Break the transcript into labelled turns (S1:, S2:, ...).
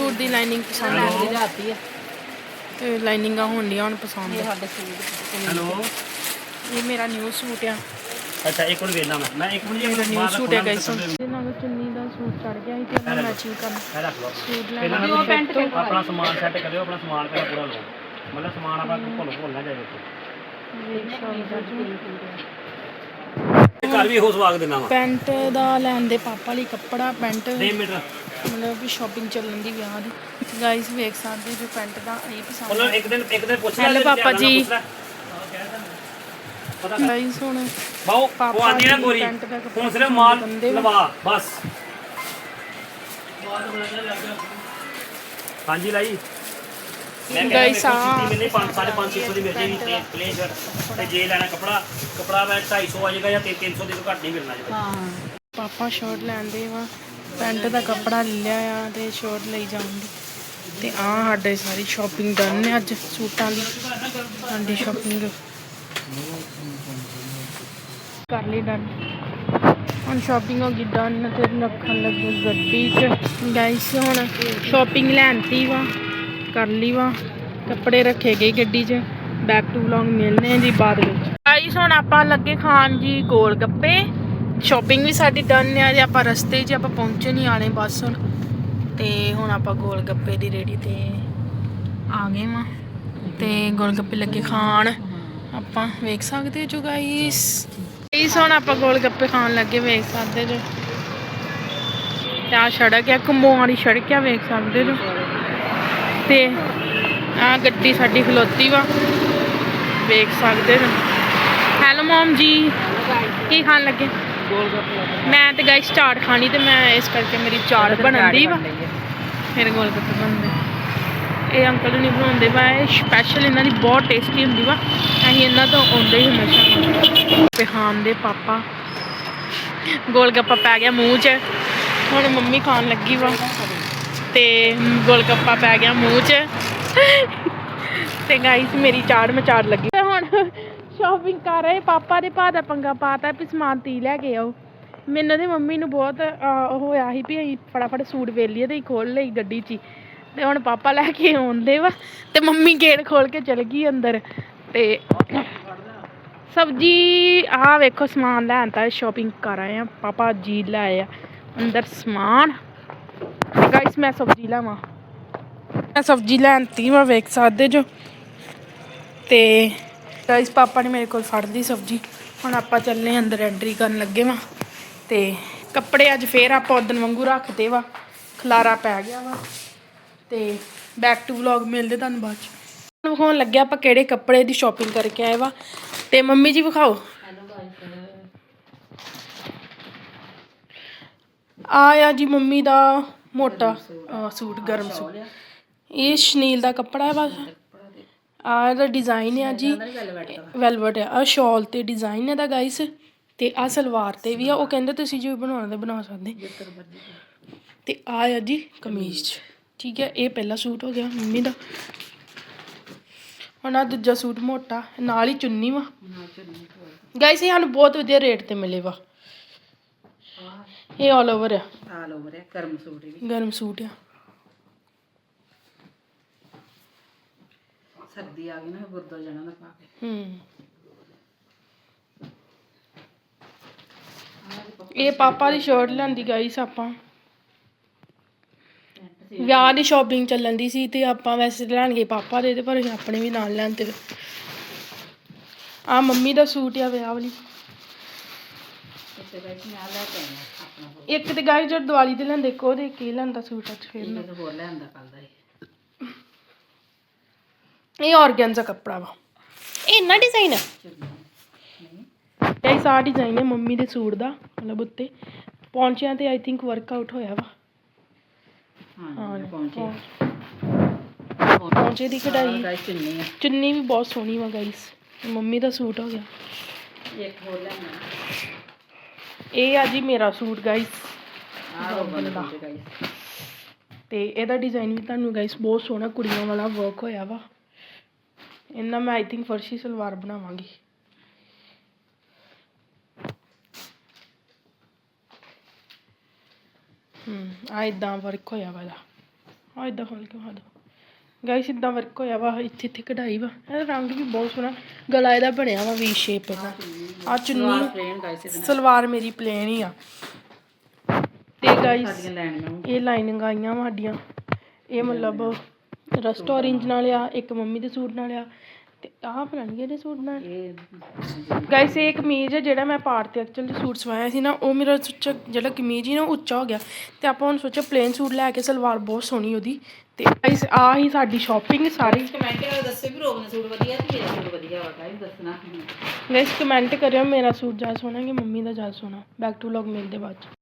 S1: Suit ਦੀ lining ਪਸੰਦ ਆ।
S2: Hello
S3: ਲਿਆਤੀ ਹੈ
S1: ਤੇ ਲਾਈਨਿੰਗਾਂ ਹੁੰਦੀਆਂ ਹੁਣ ਪਸੰਦ
S3: ਇਹ ਸਾਡੇ ਸੂਟ
S2: ਹੈਲੋ
S1: ਇਹ ਮੇਰਾ ਨਿਊ ਸੂਟ ਆ।
S2: ਅੱਛਾ ਇੱਕ ਮਿੰਟ ਵੇਖਣਾ ਮੈਂ। ਮੈਂ ਇੱਕ ਮਿੰਟ ਜੀ
S1: ਮੇਰਾ
S2: ਆਪਣੇ
S1: ਨਿਊ ਸੂਟ ਹੈ ਗਾਇਸ ਇਹਦੇ ਨਾਲ ਚੁੰਨੀ ਦਾ ਸੂਟ ਚੜ ਗਿਆ ਸੀ ਤੇ ਮੈਚਿੰਗ
S2: ਮੈਂ ਰੱਖ ਲਓ।
S1: ਸੂਟ ਲੈ
S2: ਪਹਿਲਾਂ
S1: ਲਿਆ।
S2: ਨਾ
S3: ਪੈਂਟ
S2: ਆਪਣਾ ਸਮਾਨ ਸੈੱਟ ਕਰਿਓ ਆਪਣਾ ਸਮਾਨ ਪਹਿਲਾਂ ਪੂਰਾ ਲਓ। ਮਤਲਬ ਸਮਾਨ ਆਪਣਾ ਭੁੱਲ ਭੁੱਲ ਨਾ ਜਾਏ
S1: ਜੀ।
S2: ਘਰ ਵੀ ਹੋ ਸਵਾਗ ਦੇਣਾ ਵਾ।
S1: ਪੈਂਟ ਦਾ ਲੈਣ ਦੇ ਪਾਪਾ ਲਈ ਕੱਪੜਾ ਪੈਂਟ।
S2: 2 ਮਿੰਟ
S1: ਮਤਲਬ ਵੀ ਸ਼ਾਪਿੰਗ ਚੱਲਣ ਦੀ ਵਿਆਹ ਦੀ। ਗਾਇਸ ਵੇਖ ਸਕਦੇ ਜੋ ਪੈਂਟ ਦਾ ਇਹ ਪਸੰਦ
S2: ਉਹਨਾਂ ਨੂੰ ਇੱਕ ਦਿਨ ਇੱਕ ਦਿਨ ਪੁੱਛ ਲੈ
S1: ਹੈਲੋ ਪਾਪਾ ਜੀ।
S2: ਪਤਾ
S1: ਗਾਇਸ ਹੁਣ
S2: ਬਾਉ ਉਹ ਆਂਦੀ ਨਾ
S1: ਦੀ
S2: ਗੋਰੀ।
S1: ਦਾ
S2: ਹੁਣ ਸਿਰਫ ਮਾਲ। ਲਵਾ ਬਸ। ਹਾਂਜੀ ਲਾਈ।
S1: Guys, ਆਹ
S2: ਮੈਨੇ 5 550 ਦੀ ਮਿਲ ਜੇਗੀ ਤੇ ਪਲੇਨ ਸ਼ਰਟ ਤੇ ਜੇ ਲੈਣਾ ਕਪੜਾ ਕਪੜਾ ਮੈਂ 250 ਆ ਜਾਏਗਾ ਜਾਂ 300 ਦੇ ਤੋਂ ਘੱਟ ਨਹੀਂ ਮਿਲਣਾ ਜੀ
S3: ਹਾਂ।
S1: ਪਾਪਾ ਸ਼ਰਟ ਲੈਂਦੇ ਵਾ ਪੈਂਟ ਦਾ ਕੱਪੜਾ ਲੈ ਲਿਆ ਆ ਤੇ ਸ਼ਰਟ ਲਈ ਜਾਊਂਗੀ। ਤੇ ਆ ਸਾਡੇ ਸਾਰੀ ਸ਼ਾਪਿੰਗ ਡਨ ਨੇ ਅੱਜ ਸੂਟਾਂ ਦੀ। ਸਾਡੀ ਸ਼ਾਪਿੰਗ ਕਰ ਲਈ ਡਨ ਹੁਣ ਸ਼ਾਪਿੰਗ ਹੋ ਗਈ ਡਨ ਤੇ ਰੱਖਣ ਲੱਗੇ ਗੱਡੀ 'ਚ। ਗਾਇਸ ਹੁਣ ਸ਼ਾਪਿੰਗ ਲੈਣਤੀ ਵਾ। ਕਰ ਲਈ ਵਾ। ਕੱਪੜੇ ਰੱਖੇ ਗਏ ਗੱਡੀ 'ਚ। ਬੈਕ ਟੂ ਵਲੌਗ ਮਿਲਨੇ ਜੀ ਬਾਅਦ ਵਿੱਚ। ਗਾਇਸ ਹੁਣ ਆਪਾਂ ਲੱਗੇ ਖਾਣ ਜੀ ਗੋਲ ਗੱਪੇ ਸ਼ਾਪਿੰਗ ਵੀ ਸਾਡੀ ਡਨ ਆ ਜੇ ਆਪਾਂ ਰਸਤੇ 'ਚ ਆਪਾਂ ਪਹੁੰਚੇ ਨਹੀਂ ਆਣੇ ਬਸ ਹੁਣ। ਤੇ ਹੁਣ ਆਪਾਂ ਗੋਲ ਗੱਪੇ ਦੀ ਰੇੜੀ ਤੇ ਆ ਗਏ ਵਾਂ। ਤੇ ਗੋਲ ਗੱਪੇ ਲੱਗੇ ਖਾਣ। ਆਪਾਂ ਵੇਖ ਸਕਦੇ ਜੋ ਗਾਇਸ ਗਾਇਸ ਹੁਣ ਆਪਾਂ ਗੋਲ ਗੱਪੇ ਖਾਣ ਲੱਗੇ ਵੇਖ ਸਕਦੇ ਜੋ। ਤੇ ਆ ਸੜਕ ਆ, ਘੁੰਮੋ ਵਾਲੀ ਸੜਕ ਆ, ਵੇਖ ਸਕਦੇ ਜੋ। ਤੇ ਆ ਗੱਡੀ ਸਾਡੀ ਖਲੋਤੀ ਵਾ। ਵੇਖ ਸਕਦੇ ਜੋ ਹੈਲੋ ਮਮ ਜੀ ਕੀ ਖਾਣ ਲੱਗੇ? ਮੈਂ ਤੇ ਗਾਇਸ ਚਾਟ ਖਾਣੀ ਤੇ ਮੈਂ ਇਸ ਕਰਕੇ ਮੇਰੀ ਚਾਟ ਬਣਨ ਦੀ ਵਾ। ਫਿਰ ਗੋਲ ਗੱਪੇ ਬਣਦੇ। ਇਹ ਅੰਕਲ ਨਹੀਂ ਬਣਾਉਂਦੇ ਵਾ ਇਹ ਸਪੈਸ਼ਲ ਇਹਨਾਂ ਦੀ ਬਹੁਤ ਟੇਸਟੀ ਹੁੰਦੀ ਵਾ। ਅਸੀਂ ਇਹਨਾਂ ਤੋਂ ਆਉਂਦੇ ਹੀ ਹਮੇਸ਼ਾ। ਖਾਣ ਦੇ ਪਾਪਾ। ਗੋਲ ਗੱਪਾ ਪੈ ਗਿਆ ਮੂੰਹ 'ਚ। ਹੁਣ ਮੰਮੀ ਖਾਣ ਲੱਗੀ ਵਾ। ਤੇ ਗੋਲ ਪੈ ਗਿਆ ਮੂੰਹ 'ਚ। ਤੇ ਗਾਈਸ ਮੇਰੀ ਚਾੜ ਮਚਾੜ ਲੱਗੀ। ਹੁਣ ਸ਼ਾਪਿੰਗ ਕਰ ਰਹੇ ਪਾਪਾ ਦੇ ਭਾ ਦਾ ਪੰਗਾ ਪਾਤਾ ਵੀ ਸਮਾਨ ਤੀ ਲੈ ਕੇ ਆਓ। ਮੈਨੂੰ ਤੇ ਮੰਮੀ ਨੂੰ ਬਹੁਤ ਉਹ ਹੋਇਆ ਸੀ ਵੀ ਅਸੀਂ ਫਟਾਫਟ ਸੂਟ ਵੇਲੀਏ ਤੇ ਖੋਲ ਲਈ ਗੱਡੀ 'ਚ ਹੀ। ਤੇ ਹੁਣ ਪਾਪਾ ਲੈ ਕੇ ਆਉਂਦੇ ਵਾ ਤੇ ਮੰਮੀ ਗੇਟ ਖੋਲ ਕੇ ਚਲ ਗਈ ਅੰਦਰ। ਤੇ ਸਬਜੀ, ਆਹ ਵੇਖੋ ਸਮਾਨ ਲੈਣ ਤਾਂ ਸ਼ਾਪਿੰਗ ਕਰ ਆਏ ਆ। ਪਾਪਾ ਜੀ ਲੈ ਆ ਅੰਦਰ ਸਮਾਨ। ਗਾਇਸ ਮੈਂ ਸਬਜੀ ਲਾਵਾਂ ਮੈਂ ਸਬਜੀ ਲੈਣਤੀ ਵਾ ਵੇਖ ਸਕਦੇ ਜੋ। ਤੇ ਗਾਇਸ ਪਾਪਾ ਨੇ ਮੇਰੇ ਕੋਲ ਫੜ ਲਈ ਸਬਜੀ। ਹੁਣ ਆਪਾਂ ਚੱਲੇ ਅੰਦਰ ਐਂਟਰੀ ਕਰਨ ਲੱਗੇ ਵਾ। ਤੇ ਕੱਪੜੇ ਅੱਜ ਫੇਰ ਆਪਾਂ ਉਦਣ ਵਾਂਗੂ ਰੱਖਦੇ ਵਾ। ਖਲਾਰਾ ਪੈ ਗਿਆ ਵਾ। ਤੇ ਬੈਕ ਟੂ ਵਲੌਗ ਮਿਲਦੇ ਤੁਹਾਨੂੰ ਬਾਅਦ ਚ। ਹੁਣ ਵਿਖਾਉਣ ਲੱਗਿਆ ਆਪਾਂ ਕਿਹੜੇ ਕੱਪੜੇ ਦੀ ਸ਼ਾਪਿੰਗ ਕਰਕੇ ਆਏ ਵਾ। ਤੇ ਮੰਮੀ ਜੀ ਵਿਖਾਓ। ਆ ਆ ਜੀ ਮੰਮੀ ਦਾ ਮੋਟਾ ਅਹ, ਸੂਟ ਗਰਮ ਸੂਟ। ਇਹ ਸ਼ਨੀਲ ਦਾ ਕੱਪੜਾ ਵਾ ਆ ਇਹਦਾ ਡਿਜ਼ਾਈਨ ਹੈ ਜੀ। ਵੈਲਵਟ ਆ। ਆਹ ਸ਼ਾਲ ਤੇ ਡਿਜ਼ਾਈਨ ਹੈ ਦਾ ਗਾਈਸ ਤੇ ਆ ਸਲਵਾਰ ਤੇ ਵੀ ਆ। ਉਹ ਕਹਿੰਦੇ ਤੁਸੀਂ ਜੋ ਬਣਾਉਣਾ ਤੇ ਬਣਾ ਸਕਦੇ। ਤੇ ਆ ਆ ਜੀ ਕਮੀਜ਼। ਠੀਕ ਹੈ ਇਹ ਪਹਿਲਾ ਸੂਟ ਹੋ ਗਿਆ ਮੰਮੀ ਦਾ। ਹੁਣ ਆ ਦੂਜਾ ਸੂਟ ਮੋਟਾ। ਨਾਲ ਹੀ ਚੁੰਨੀ ਵਾ। ਗਾਈਸ ਇਹ ਸਾਨੂੰ ਬਹੁਤ ਵਧੀਆ ਰੇਟ ਤੇ ਮਿਲੇ ਵਾ। ਇਹ ਆਲ ਓਵਰ ਆ।
S3: ਆਲ ਓਵਰ ਹੈ ਕਰਮ ਸੂਟ ਵੀ।
S1: ਗਰਮ ਸੂਟ ਆ।
S3: ਸਰਦੀ ਆ ਗਈ ਨਾ ਗੁਰਦੁਆਰਾ ਜਾਣਾ ਦਾ ਪਾ ਕੇ।
S1: ਹੂੰ। ਇਹ ਪਾਪਾ ਦੀ ਸ਼ਰਟ ਲੈਂਦੀ ਗਾਈਸ ਆਪਾਂ। ਵਿਆਹ ਦੀ ਸ਼ਾਪਿੰਗ ਚੱਲਣ ਦੀ ਸੀ ਤੇ ਆਪਾਂ ਵੈਸੇ ਲੈਣ ਗਏ ਪਾਪਾ ਦੇ ਤੇ ਪਰ ਅਸੀਂ ਆਪਣੇ ਵੀ ਨਾਲ ਲੈਣ ਤੇ ਆ ਮੰਮੀ ਦਾ ਸੂਟ ਆ ਵਿਆਹ ਵਾਲੀ।
S3: ਮੈਂ ਲੈ ਕੇ ਆਪਣਾ ਹੋਰ।
S1: ਇੱਕ ਤੇ ਗਾਈ ਜਦ ਦੀਵਾਲੀ ਤੇ ਲੈਂਦੇ ਕੋ ਦੇ ਕੇ ਲੈਂਦਾ ਸੂਟ ਅੱਜ ਫੇਰ
S3: ਇਹ ਤਾਂ ਹੋਰ ਲੈਂਦਾ ਕੱਲ ਦਾ ਇਹ
S1: ਇਹ ਆਰਗੈਂਜ਼ਾ ਕੱਪੜਾ ਵਾ। ਇਹ ਇੰਨਾ ਡਿਜ਼ਾਈਨ ਆ? ਇਹ ਸਾ ਡਿਜ਼ਾਈਨ ਹੈ ਮੰਮੀ ਦੇ ਸੂਟ ਦਾ ਮਤਲਬ ਉੱਤੇ। ਪੌਂਚਿਆਂ ਤੇ ਆਈ ਥਿੰਕ ਵਰਕਆਊਟ ਹੋਇਆ ਵਾ।
S3: ਹਾਂ ਪਹੁੰਚੇ
S1: ਪੌਂਚੇ ਦੀ ਕਢਾਈ।
S3: ਗਾਇਸ ਚੁੰਨੀ
S1: ਚੁੰਨੀ ਵੀ ਬਹੁਤ ਸੋਹਣੀ ਵਾ ਗਾਈਸ ਮੰਮੀ ਦਾ ਸੂਟ ਹੋ ਗਿਆ।
S3: ਇੱਕ ਹੋਰ ਲੈਣਾ
S1: ਇਹ ਆ ਜੀ ਮੇਰਾ ਸੂਟ ਗਾਈਸ ਤੇ ਇਹਦਾ ਡਿਜ਼ਾਈਨ ਵੀ ਤੁਹਾਨੂੰ ਗਾਈਸ ਬਹੁਤ ਸੋਹਣਾ ਕੁੜੀਆਂ ਵਾਲਾ ਵਰਕ ਹੋਇਆ ਵਾ। ਇਹਨਾਂ ਮੈਂ ਆਈ ਥਿੰਕ ਫਰਸ਼ੀ ਸਲਵਾਰ ਬਣਾਵਾਂਗੀ। ਹੂੰ ਆ ਇਦਾਂ ਵਰਕ ਹੋਇਆ ਵਾਲਾ ਆ ਇਦਾਂ ਖੋਲ ਕੇ ਆ ਦੋ ਗਾਇਸ ਇਦਾਂ ਵਰਕ ਹੋਇਆ ਵਾ ਇੱਥੇ ਇੱਥੇ ਕਢਾਈ ਵਾ। ਇਹਦਾ ਰੰਗ ਵੀ ਬਹੁਤ ਸੋਹਣਾ। ਗਲਾ ਇਹਦਾ ਬਣਿਆ ਵਾ ਵੀ ਸ਼ੇਪ ਦਾ ਆ ਚੁੰਨੀ ਸਲਵਾਰ ਮੇਰੀ ਪਲੇਨ ਹੀ ਆ। ਤੇ ਗਾਇਸ ਇਹ ਲਾਈਨਿੰਗ ਆਈਆਂ ਵਾ ਸਾਡੀਆਂ। ਇਹ ਮਤਲਬ ਰਸਟ ਔਰੇਂਜ ਨਾਲ ਆ ਇੱਕ ਮੰਮੀ ਦੇ ਸੂਟ ਨਾਲ ਆ। ਤੇ ਆਹ ਪਤਾ ਨਹੀਂ ਕਿਹੜੇ ਸੂਟ ਨਾਲ ਗਾਇਸ ਇਹ ਕਮੀਜ਼ ਹੈ ਜਿਹੜਾ ਮੈਂ ਪਾੜ ਤੇ ਐਕਚੁਅਲੀ ਸੂਟ ਸਵਾਇਆ ਸੀ ਨਾ ਉਹ ਮੇਰਾ ਸੁੱਚਾ ਜਿਹੜਾ ਕਮੀਜ਼ ਹੀ ਨਾ ਉੱਚਾ ਹੋ ਗਿਆ। ਤੇ ਆਪਾਂ ਹੁਣ ਸੋਚਿਆ ਪਲੇਨ ਸੂਟ ਲੈ ਕੇ ਸਲਵਾਰ ਬਹੁਤ ਸੋਹਣੀ ਉਹਦੀ। ਤੇ ਗਾਇਸ ਆ ਹੀ ਸਾਡੀ ਸ਼ਾਪਿੰਗ ਸਾਰੀ।
S3: ਕਮੈਂਟ ਕਰਕੇ ਦੱਸੋ ਵੀ ਰੋਗ ਦਾ ਸੂਟ ਵਧੀਆ ਤੇ ਮੇਰਾ ਸੂਟ ਵਧੀਆ ਵਾ ਗਾਇਸ ਦੱਸਣਾ।
S1: ਗਾਇਸ ਕਮੈਂਟ ਕਰਿਓ ਮੇਰਾ ਸੂਟ ਜ਼ਿਆਦਾ ਸੋਹਣਾ ਕਿ ਮੰਮੀ ਦਾ ਜ਼ਿਆਦਾ ਸੋਹਣਾ। ਬੈਕ ਟੂ ਲੌਗ ਮਿਲਦੇ ਬਾਅਦ